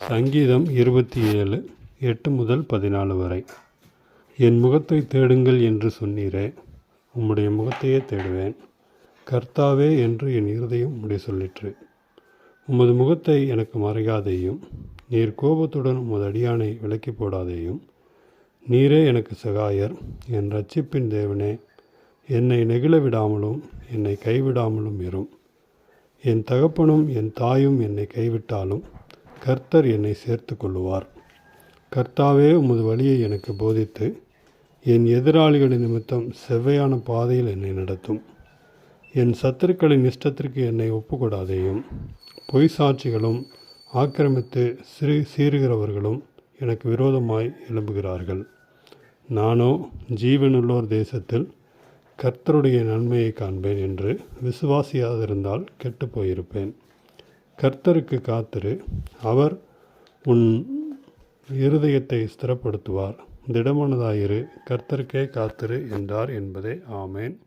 சங்கீதம் இருபத்தி ஏழு எட்டு முதல் பதினாலு வரை. என் முகத்தை தேடுங்கள் என்று சொன்னீரே உம்முடைய முகத்தையே தேடுவேன். கர்த்தாவே என்று என் இருதயம் முடி சொல்லிற்று. உமது முகத்தை எனக்கு மறையாதேயும் நீர் கோபத்துடன் உமது அடியானை விலக்கி போடாதேயும் நீரே எனக்கு சகாயர் என் ரட்சிப்பின் தேவனே. என்னை நெகிழ விடாமலும் என்னை கைவிடாமலும் இரும். என் தகப்பனும் என் தாயும் என்னை கைவிட்டாலும் கர்த்தர் என்னை சேர்த்து கொள்ளுவார். கர்த்தாவே உமது வழியை எனக்கு போதித்து என் எதிராளிகளின் நிமித்தம் செவ்வையான பாதையில் என்னை நடத்தும். என் சத்துருக்களின் இஷ்டத்திற்கு என்னை ஒப்புக்கொடாதேயும். பொய் சாட்சிகளும் ஆக்கிரமித்து சிறு சீறுகிறவர்களும் எனக்கு விரோதமாய் எழும்புகிறார்கள். நானோ ஜீவனுள்ளோர் தேசத்தில் கர்த்தருடைய நன்மையை காண்பேன் என்று விசுவாசியாதிருந்தால் கெட்டு போயிருப்பேன். கர்த்தருக்கு காத்திரு. அவர் உன் இருதயத்தை ஸ்திரப்படுத்துவார். திடமனதாயிரு. கர்த்தருக்கே காத்திரு என்றார் என்பதே. ஆமேன்.